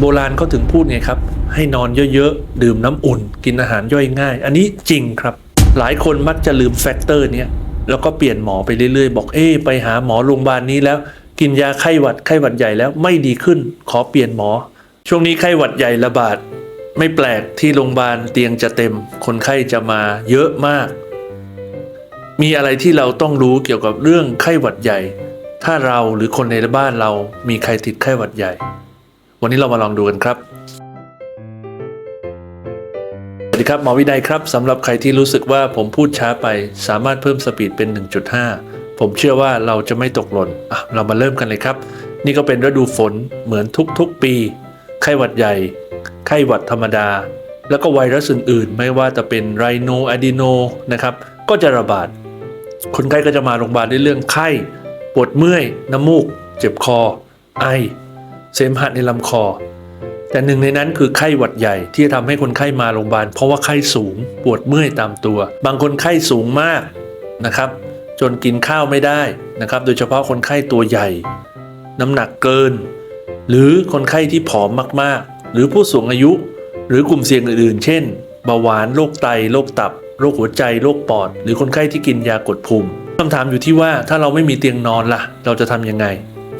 โบราณเขาถึงพูดไงครับ ให้นอนเยอะๆ ดื่มน้ำอุ่น กินอาหารย่อยง่าย อันนี้จริงครับ หลายคนมักจะลืมแฟกเตอร์เนี้ยแล้วก็เปลี่ยนหมอไปเรื่อยๆ บอกเอ๊ไปหาหมอโรงพยาบาลนี้แล้ว กินยาไข้หวัดไข้หวัดใหญ่แล้วไม่ดีขึ้น ขอเปลี่ยนหมอ ช่วงนี้ไข้หวัดใหญ่ระบาด ไม่แปลกที่โรงพยาบาลเตียงจะเต็ม คนไข้จะมาเยอะมาก มีอะไรที่เราต้องรู้เกี่ยวกับเรื่องไข้หวัดใหญ่ ถ้าเราหรือคนในบ้านเรามีใครติดไข้หวัดใหญ่ วันนี้เรามาลองดูกันครับสวัสดีครับหมอวินัยครับสำหรับใครที่รู้สึกว่าผมพูดช้าไป สามารถเพิ่มสปีดเป็น 1.5 ผมเชื่อว่าเราจะไม่ตกหล่นอะเรามาเริ่มกันเลยครับ นี่ก็เป็นฤดูฝนเหมือนทุกๆปี ไข้หวัดใหญ่ ไข้หวัดธรรมดา แล้วก็ไวรัสอื่นๆ ไม่ว่าจะเป็นไรโนอะดีโนนะครับก็จะระบาด คนไข้ก็จะมาโรงพยาบาลด้วยเรื่องไข้ ปวดเมื่อย น้ำมูก เจ็บคอ ไอ เสมหะในลำคอ แต่หนึ่งในนั้นคือไข้หวัดใหญ่ที่ทำให้คนไข้มาโรงพยาบาล เพราะว่าไข้สูงปวดเมื่อยตามตัว บางคนไข้สูงมากนะครับ จนกินข้าวไม่ได้นะครับ โดยเฉพาะคนไข้ตัวใหญ่ น้ำหนักเกิน หรือคนไข้ที่ผอมมากๆ หรือผู้สูงอายุ หรือกลุ่มเสี่ยงอื่นๆ เช่นเบาหวานโรคไตโรคตับโรคหัวใจโรคปอด หรือคนไข้ที่กินยากดภูมิคำถามอยู่ที่ว่าถ้าเราไม่มีเตียงนอนล่ะ เราจะทำยังไง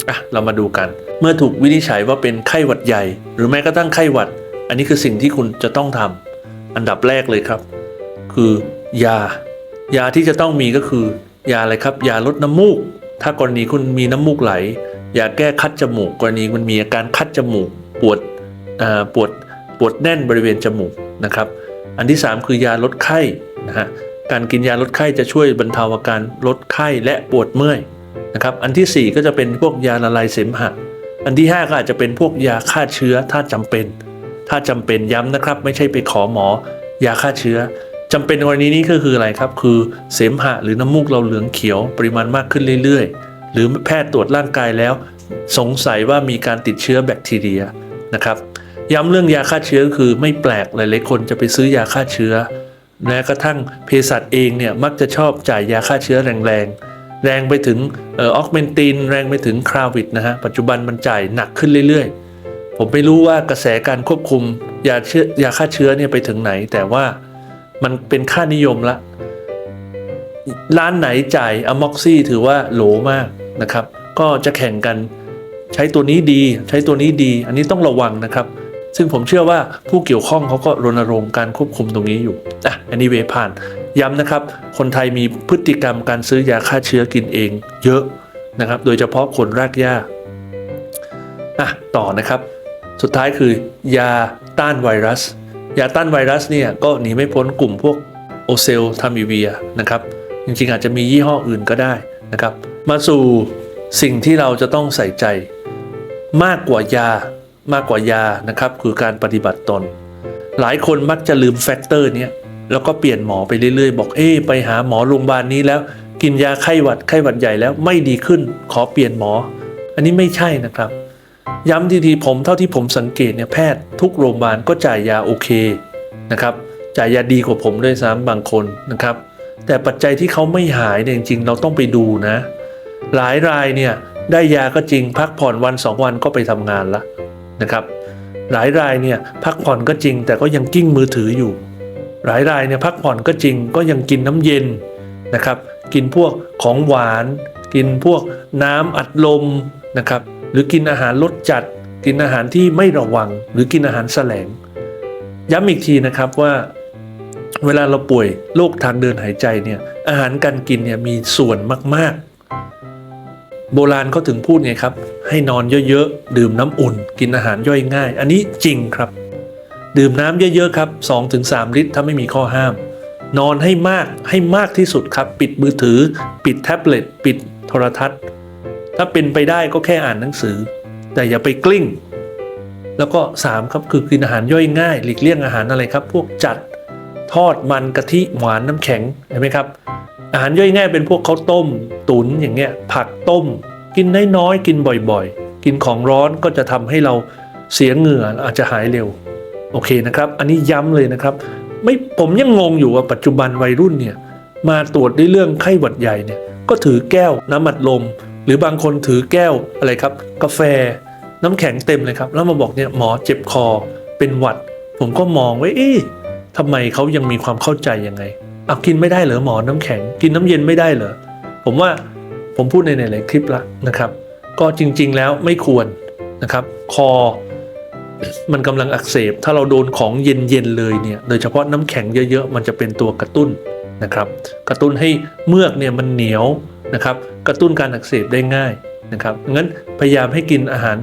อะเรามาดูกัน เมื่อถูกวินิจฉัยว่าเป็นไข้หวัดใหญ่ หรือแม้กระทั่งไข้หวัด อันนี้คือสิ่งที่คุณจะต้องทำอันดับแรกเลยครับ คือยา ยาที่จะต้องมีก็คือยาอะไรครับ ยาลดน้ำมูก ถ้ากรณีคุณมีน้ำมูกไหล ยาแก้คัดจมูก กรณีมันมีอาการคัดจมูก ปวดปวดปวดแน่นบริเวณจมูกนะครับ อันที่ 3 คือยาลดไข้นะฮะการกินยาลดไข้จะช่วยบรรเทาอาการลดไข้และปวดเมื่อยนะครับ อันทีสี่4 ก็จะเป็นพวกยาละลายเสมหะ อันที่ 5 ก็อาจจะเป็นพวกยาฆ่าเชื้อถ้าจำเป็น ถ้าจำเป็นย้ำนะครับ ไม่ใช่ไปขอหมอยาฆ่าเชื้อจำเป็นกรณีนี้ก็คืออะไรครับ คือเสมหะหรือน้ำมูกเราเหลืองเขียวปริมาณมากขึ้นเรื่อยๆ หรือแพทย์ตรวจร่างกายแล้ว สงสัยว่ามีการติดเชื้อแบคทีเรียนะครับย้ำเรื่องยาฆ่าเชื้อคือไม่แปลกหลายๆคนจะไปซื้อยาฆ่าเชื้อแม้กระทั่งเภสัชเองเนี่ยมักจะชอบจ่ายยาฆ่าเชื้อแรงๆ แรงไปถึงออออกเมนตินแรงไปถึงคราวิดนะฮะปัจจุบันมันจ่ายหนักขึ้นเรื่อยๆ ผมไม่รู้ว่ากระแสการควบคุมยาเชื้อยาฆ่าเชื้อเนี่ยไปถึงไหน แต่ว่ามันเป็นค่านิยมละ ร้านไหนจ่ายอะม็อกซี่ถือว่าโหลมากนะครับ ก็จะแข่งกันใช้ตัวนี้ดีใช้ตัวนี้ดี อันนี้ต้องระวังนะครับ ซึ่งผมเชื่อว่าผู้เกี่ยวข้องเขาก็รณรงค์การควบคุมตรงนี้อยู่อะอันนี้เวผ่าน ย้ำนะครับ คนไทยมีพฤติกรรมการซื้อยาฆ่าเชื้อกินเอง เยอะนะครับ โดยเฉพาะคนรากหญ้าอะต่อนะครับ สุดท้ายคือยาต้านไวรัส ยาต้านไวรัสเนี่ยก็หนีไม่พ้นกลุ่มพวกโอเซลทามิเวียนะครับ จริงๆ อาจจะมียี่ห้ออื่นก็ได้นะครับ มาสู่สิ่งที่เราจะต้องใส่ใจ มากกว่ายามากกว่ายานะครับ คือการปฏิบัติตน หลายคนมักจะลืมแฟกเตอร์นี้ แล้วก็เปลี่ยนหมอไปเรื่อยๆ บอกเอ๊ไปหาหมอโรงพยาบาลนี้แล้ว กินยาไข้หวัดไข้หวัดใหญ่แล้วไม่ดีขึ้นขอเปลี่ยนหมอ อันนี้ไม่ใช่นะครับ ย้ำทีๆผมเท่าที่ผมสังเกตเนี่ยแพทย์ทุกโรงพยาบาลก็จ่ายยาโอเคนะครับจ่ายยาดีกว่าผมด้วยซ้ำบางคนนะครับ แต่ปัจจัยที่เขาไม่หายเนี่ยจริงๆ เราต้องไปดูนะ หลายรายเนี่ยได้ยาก็จริงพักผ่อนวันสองวันก็ไปทำงานละนะครับ หลายรายเนี่ยพักผ่อนก็จริงแต่ก็ยังกิ้งมือถืออยู่ หลายรายเนี่ยพักผ่อนก็จริงก็ยังกินน้ำเย็นนะครับ กินพวกของหวาน กินพวกน้ำอัดลมนะครับ หรือกินอาหารรสจัด กินอาหารที่ไม่ระวัง หรือกินอาหารแสลง ย้ำอีกทีนะครับว่า เวลาเราป่วยโรคทางเดินหายใจเนี่ยอาหารการกินเนี่ยมีส่วนมากๆ โบราณเขาถึงพูดไงครับ ให้นอนเยอะๆดื่มน้ำอุ่น กินอาหารย่อยง่าย อันนี้จริงครับ ดื่มน้ำเยอะๆครับ 2-3 ลิตรถ้าไม่มีข้อห้าม นอนให้มากให้มากที่สุดครับ ปิดมือถือ ปิดแท็บเล็ตปิดโทรทัศน์ ถ้าเป็นไปได้ก็แค่อ่านหนังสือ แต่อย่าไปกลิ้ง แล้วก็ 3 ครับคือกินอาหารย่อยง่าย หลีกเลี่ยงอาหารอะไรครับ พวกจัดทอดมันกะทิหวานน้ำแข็งเห็นไหมครับ อาหารย่อยง่ายเป็นพวกข้าวต้ม ตุ๋นอย่างเงี้ยผักต้ม กินน้อยๆกินบ่อยๆ กินของร้อนก็จะทำให้เราเสียเหงื่ออาจจะหายเร็ว โอเคนะครับ อันนี้ย้ำเลยนะครับ ไม่ผมยังงงอยู่ว่าปัจจุบันวัยรุ่นเนี่ยมาตรวจด้วยเรื่องไข้หวัดใหญ่เนี่ยก็ถือแก้วน้ำอัดลม หรือบางคนถือแก้วอะไรครับ กาแฟ น้ำแข็งเต็มเลยครับ แล้วมาบอกเนี่ยหมอเจ็บคอเป็นหวัด ผมก็มองไว้เอ๊ะทำไมเขายังมีความเข้าใจยังไงอะกินไม่ได้เหรอหมอน้ำแข็ง กินน้ำเย็นไม่ได้เหรอผมว่าผมพูดในหลายๆคลิปละนะครับ ก็จริงๆแล้วไม่ควรนะครับ คอ มันกำลังอักเสบ ถ้าเราโดนของเย็นๆเลยเนี่ย โดยเฉพาะน้ำแข็งเยอะๆ มันจะเป็นตัวกระตุ้นนะครับ กระตุ้นให้เมือกเนี่ยมันเหนียวนะครับ กระตุ้นการอักเสบได้ง่ายนะครับ งั้นพยายามให้กินอาหาร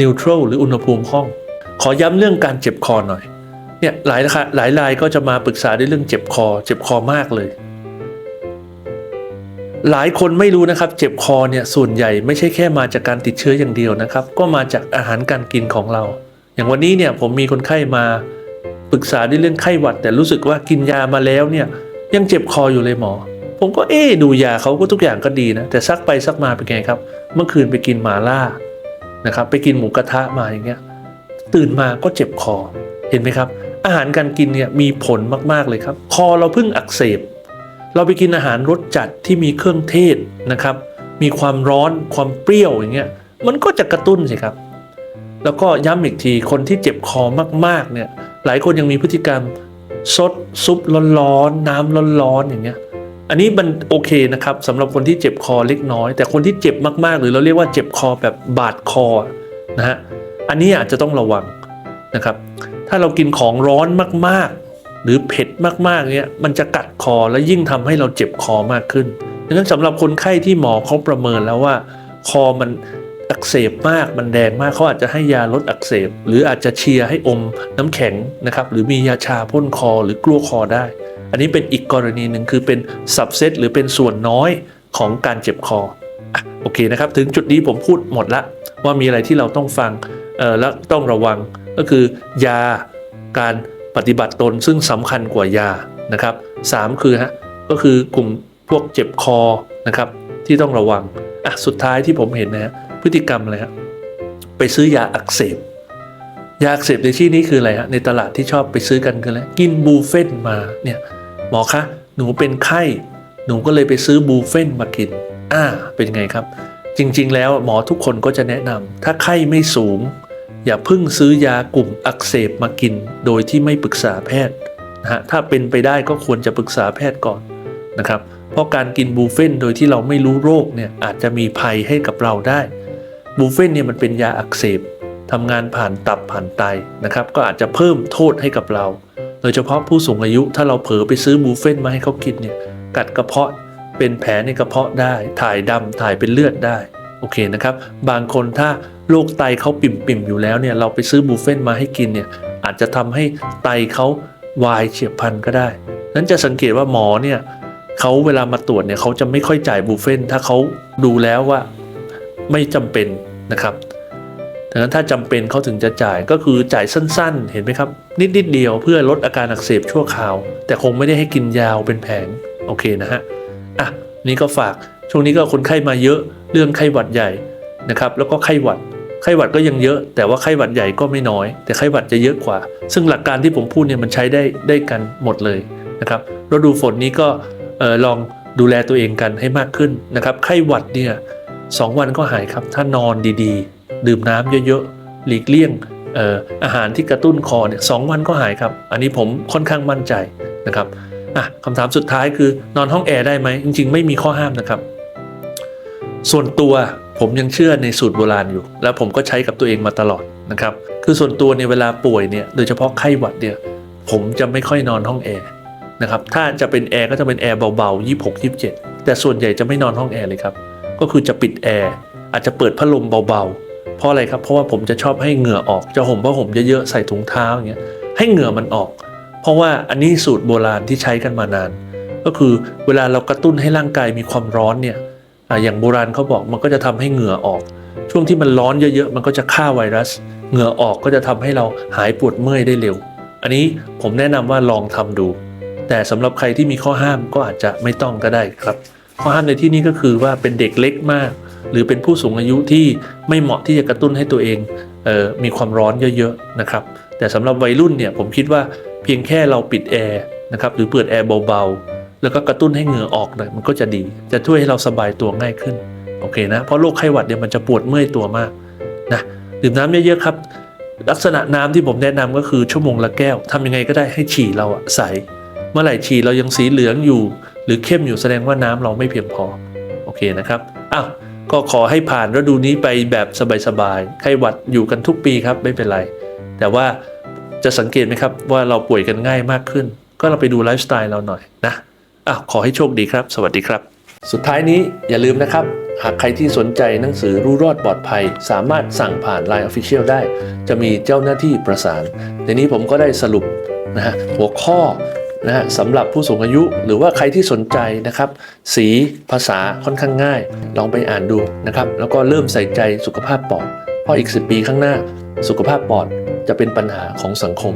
นิวทรัลหรืออุณหภูมิห้อง ขอย้ำเรื่องการเจ็บคอหน่อย เนี่ยหลายหลายรายก็จะมาปรึกษาด้วยเรื่องเจ็บคอ เจ็บคอมากเลย หลายคนไม่รู้นะครับ เจ็บคอเนี่ยส่วนใหญ่ไม่ใช่แค่มาจากการติดเชื้ออย่างเดียวนะครับ ก็มาจากอาหารการกินของเรา อย่างวันนี้เนี่ยผมมีคนไข้มาปรึกษาด้วยเรื่องไข้หวัด แต่รู้สึกว่ากินยามาแล้วเนี่ยยังเจ็บคออยู่เลยหมอ ผมก็เอ๊ดูยาเขาก็ทุกอย่างก็ดีนะแต่ซักไปซักมาเป็นไงครับ เมื่อคืนไปกินหมาล่านะครับไปกินหมูกระทะมาอย่างเงี้ยตื่นมาก็เจ็บคอเห็นไหมครับ อาหารการกินเนี่ยมีผลมากๆเลยครับ คอเราเพิ่งอักเสบ เราไปกินอาหารรสจัดที่มีเครื่องเทศนะครับ มีความร้อนความเปรี้ยวอย่างเงี้ยมันก็จะกระตุ้นสิครับ แล้วก็ย้ำอีกทีคนที่เจ็บคอมากๆเนี่ยหลายคนยังมีพฤติกรรมซดซุปร้อนๆน้ำร้อนๆอย่างเงี้ยอันนี้มันโอเคนะครับสำหรับคนที่เจ็บคอเล็กน้อย แต่คนที่เจ็บมากๆ หรือเราเรียกว่าเจ็บคอแบบบาดคอนะฮะอันนี้อาจจะต้องระวังนะครับ ถ้าเรากินของร้อนมากๆ หรือเผ็ดมากๆเนี่ยมันจะกัดคอแล้วยิ่งทำให้เราเจ็บคอมากขึ้นดังนั้นสำหรับคนไข้ที่หมอเขาประเมินแล้วว่า คอมัน กเสบมากมันแดงมากเขาอาจจะให้ยาลดอักเสบ หรืออาจจะเชียร์ให้อมน้ำแข็งนะครับหรือมียาชาพ่นคอหรือกลัวคอได้ อันนี้เป็นอีกกรณีหนึ่งคือเป็นสับเซตหรือเป็นส่วนน้อยของการเจ็บคออโอเคนะครับ ถึงจุดนี้ผมพูดหมดละว่ามีอะไรที่เราต้องฟังแล้วต้องระวังก็คือยาการปฏิบัติตนซึ่งสำคัญกว่ายานะครับสามคือฮะก็คือกลุ่มพวกเจ็บคอนะครับที่ต้องระวังอะสุดท้ายที่ผมเห็นนะฮะ พฤติกรรมอะไรฮะไปซื้อยาอักเสบยาอักเสบในที่นี้คืออะไรฮะในตลาดที่ชอบไปซื้อกันคืออะไรกินบูเฟนมาเนี่ยหมอคะหนูเป็นไข้หนูก็เลยไปซื้อบูเฟนมากินอ่าเป็นไงครับ จริงๆ แล้วหมอทุกคนก็จะแนะนำถ้าไข้ไม่สูง อย่าพิ่งซื้อยากลุ่มอักเสบมากิน โดยที่ไม่ปรึกษาแพทย์นะฮะถ้าเป็นไปได้ก็ควรจะปรึกษาแพทย์ก่อนนะครับเพราะการกินบูเฟนโดยที่เราไม่รู้โรคเนี่ยอาจจะมีภัยให้กับเราได้ บูเฟนเนี่ยมันเป็นยาอักเสบทำงานผ่านตับผ่านไตนะครับ ก็อาจจะเพิ่มโทษให้กับเรา โดยเฉพาะผู้สูงอายุถ้าเราเผลอไปซื้อบูเฟนมาให้เขากินเนี่ยกัดกระเพาะเป็นแผลในกระเพาะได้ ถ่ายดำถ่ายเป็นเลือดได้โอเคนะครับ บางคนถ้าโรคไตเขาปิ่มๆอยู่แล้วเนี่ยเราไปซื้อบูเฟนมาให้กินเนี่ยอาจจะทำให้ไตเขาวายเฉียบพลันก็ได้ นั้นจะสังเกตว่าหมอเนี่ยเขาเวลามาตรวจเนี่ยเขาจะไม่ค่อยจ่ายบูเฟนถ้าเขาดูแล้วว่าไม่จำเป็น นะครับดังนั้นถ้าจำเป็นเขาถึงจะจ่ายก็คือจ่ายสั้นๆ เห็นไหมครับ นิดๆเดียวเพื่อลดอาการอักเสบชั่วคราว แต่คงไม่ได้ให้กินยาวเป็นแผงโอเคนะฮะอะนี่ก็ฝากช่วงนี้ก็คนไข้มาเยอะเรื่องไข้หวัดใหญ่นะครับแล้วก็ไข้หวัดไข้หวัดก็ยังเยอะ แต่ว่าไข้หวัดใหญ่ก็ไม่น้อย แต่ไข้หวัดจะเยอะกว่า ซึ่งหลักการที่ผมพูดเนี่ยมันใช้ได้ได้กันหมดเลยนะครับฤดูฝนนี้ก็ออลองดูแลตัวเองกันให้มากขึ้นนะครับไข้หวัดเนี่ย สองวันก็หายครับ ถ้านอนดีๆ ดื่มน้ำเยอะๆ หลีกเลี่ยงอออาหารที่กระตุ้นคอเนี่ยสองวันก็หายครับ อันนี้ผมค่อนข้างมั่นใจนะครับอะคำถามสุดท้ายคือนอนห้องแอร์ได้ไหมจริง ๆ ไม่มีข้อห้ามนะครับ ส่วนตัวผมยังเชื่อในสูตรโบราณอยู่ แล้วผมก็ใช้กับตัวเองมาตลอดนะครับ คือส่วนตัวในยเวลาป่วยเนี่ยโดยเฉพาะไข้หวัดเนี่ยผมจะไม่ค่อยนอนห้องแอร์นะครับถ้าจะเป็นแอร์ก็จะเป็นแอร์เบาๆ 26 27 แต่ส่วนใหญ่จะไม่นอนห้องแอร์เลยครับ ก็คือจะปิดแอร์อาจจะเปิดพัดลมเบาๆ เพราะอะไรครับเพราะว่าผมจะชอบให้เหงื่อออกจะห่มผ้าห่มเยอะๆใส่ถุงเท้าอย่างเงี้ยให้เหงื่อมันออก เพราะว่าอันนี้สูตรโบราณที่ใช้กันมานาน ก็คือเวลาเรากระตุ้นให้ร่างกายมีความร้อนเนี่ยอย่างโบราณเขาบอกมันก็จะทำให้เหงื่อออก ช่วงที่มันร้อนเยอะๆ มันก็จะฆ่าไวรัส เหงื่อออกก็จะทำให้เราหายปวดเมื่อยได้เร็ว อันนี้ผมแนะนำว่าลองทำดู แต่สำหรับใครที่มีข้อห้ามก็อาจจะไม่ต้องก็ได้ครับ ข้อห้ามในที่นี้ก็คือว่าเป็นเด็กเล็กมาก หรือเป็นผู้สูงอายุที่ไม่เหมาะที่จะกระตุ้นให้ตัวเองเออมีความร้อนเยอะๆนะครับ แต่สำหรับวัยรุ่นเนี่ยผมคิดว่าเพียงแค่เราปิดแอร์นะครับหรือเปิดแอร์เบาๆ แล้วก็กระตุ้นให้เหงื่อออกหน่อยมันก็จะดี จะช่วยให้เราสบายตัวง่ายขึ้นโอเคนะเพราะโรคไข้หวัดเนี่ยมันจะปวดเมื่อยตัวมากนะดื่มน้ำเยอะๆครับ ลักษณะน้ำที่ผมแนะนำก็คือชั่วโมงละแก้วทำยังไงก็ได้ให้ฉี่เราใส เมื่อไหร่ฉี่เรายังสีเหลืองอยู่ หรือเข้มอยู่แสดงว่าน้ำเราไม่เพียงพอโอเคนะครับอ้าวก็ขอให้ผ่านฤดูนี้ไปแบบสบายๆไข้หวัดอยู่กันทุกปีครับไม่เป็นไร แต่ว่าจะสังเกตไหมครับว่าเราป่วยกันง่ายมากขึ้น ก็เราไปดูไลฟ์สไตล์เราหน่อยนะอ้าวขอให้โชคดีครับ สวัสดีครับ สุดท้ายนี้อย่าลืมนะครับ หากใครที่สนใจหนังสือรู้รอดปลอดภัย สามารถสั่งผ่าน Line Official ได้ จะมีเจ้าหน้าที่ประสานทีนี้ผมก็ได้สรุปนะฮะหัวข้อ นะฮะสำหรับผู้สูงอายุหรือว่าใครที่สนใจนะครับ สีภาษาค่อนข้างง่าย ลองไปอ่านดูนะครับ แล้วก็เริ่มใส่ใจสุขภาพปอดเพราะอีก 10 ปีข้างหน้า สุขภาพปอดจะเป็นปัญหาของสังคม